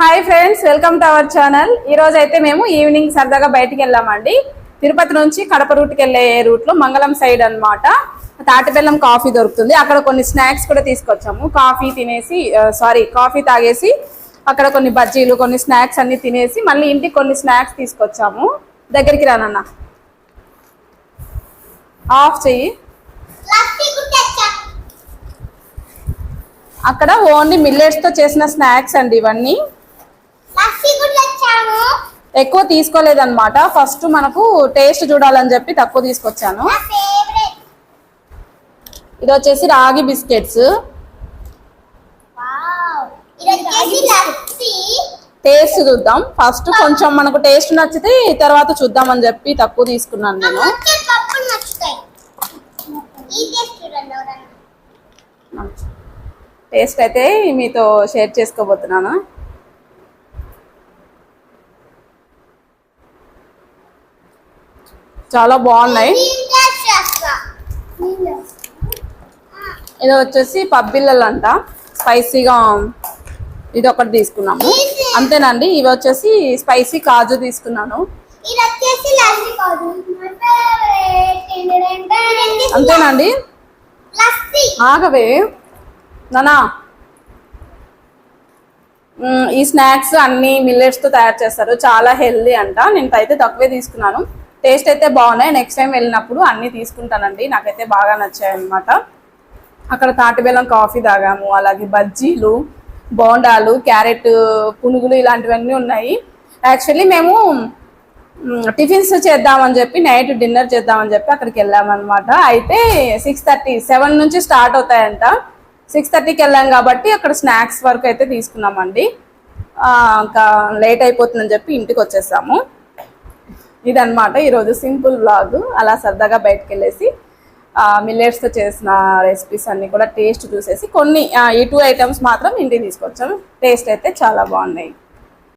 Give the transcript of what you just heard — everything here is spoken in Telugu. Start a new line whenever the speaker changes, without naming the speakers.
Hi friends welcome to our channel ఈ రోజు అయితే మేము ఈవినింగ్ సరదాగా బయటికి వెళ్ళామండి. తిరుపతి నుంచి కడప రూట్కి వెళ్ళే రూట్లో మంగళం సైడ్ అన్నమాట. తాటిబెల్లం కాఫీ దొరుకుతుంది. అక్కడ కొన్ని స్నాక్స్ కూడా తీసుకొచ్చాము. కాఫీ తినేసి సారీ కాఫీ తాగేసి అక్కడ కొన్ని బజ్జీలు కొన్ని స్నాక్స్ అన్ని తినేసి మళ్ళీ ఇంటికి కొన్ని స్నాక్స్ తీసుకొచ్చాము. దగ్గరికి రానన్న. ఆఫ్ చెయ్యి. అక్కడ ఓన్లీ మిల్లెట్స్తో చేసిన స్నాక్స్ అండి ఇవన్నీ. ఎక్కువ తీసుకోలేదన్నమాట. ఫస్ట్ మనకు టేస్ట్ చూడాలని చెప్పి తక్కువ తీసుకొచ్చాను. ఇది వచ్చేసి రాగి బిస్కెట్స్. టేస్ట్ చూద్దాం. ఫస్ట్ కొంచెం మనకు టేస్ట్ నచ్చితే తర్వాత చూద్దామని చెప్పి తక్కువ తీసుకున్నాను నేను. టేస్ట్ అయితే మీతో షేర్ చేసుకోబోతున్నాను. చాలా బాగున్నాయి. ఇది వచ్చేసి పబ్బిళ్ళలు అంట స్పైసీగా ఇది ఒకటి తీసుకున్నాము. అంతేనండి ఇవి వచ్చేసి స్పైసీ కాజు తీసుకున్నాను. అంతేనండి. ఆగవే. నానా. ఈ స్నాక్స్ అన్ని మిల్లెట్స్తో తయారు చేస్తారు. చాలా హెల్దీ అంట. నేను అయితే తక్కువే తీసుకున్నాను. టేస్ట్ అయితే బాగున్నాయి. నెక్స్ట్ టైం వెళ్ళినప్పుడు అన్నీ తీసుకుంటానండి. నాకైతే బాగా నచ్చాయి అనమాట అక్కడ తాటిబెల్లం కాఫీ తాగాము. అలాగే బజ్జీలు బోండాలు క్యారెట్ పునుగులు ఇలాంటివన్నీ ఉన్నాయి. యాక్చువల్లీ మేము టిఫిన్స్ చేద్దామని చెప్పి నైట్ డిన్నర్ చేద్దామని చెప్పి అక్కడికి వెళ్ళామన్నమాట అయితే సిక్స్ థర్టీ సెవెన్ నుంచి స్టార్ట్ అవుతాయంట. సిక్స్ థర్టీకి వెళ్ళాం కాబట్టి అక్కడ స్నాక్స్ వరకు అయితే తీసుకున్నామండి. ఇంకా లేట్ అయిపోతుందని చెప్పి ఇంటికి వచ్చేసాము. ఇదనమాట ఈరోజు సింపుల్ బ్లాగ్ అలా సరదాగా బయటకు వెళ్ళేసి మిల్లెట్స్తో చేసిన రెసిపీస్ అన్నీ కూడా టేస్ట్ చూసేసి కొన్ని ఈ టూ ఐటమ్స్ మాత్రం ఇంటికి తీసుకొచ్చాము. టేస్ట్ అయితే చాలా బాగున్నాయి.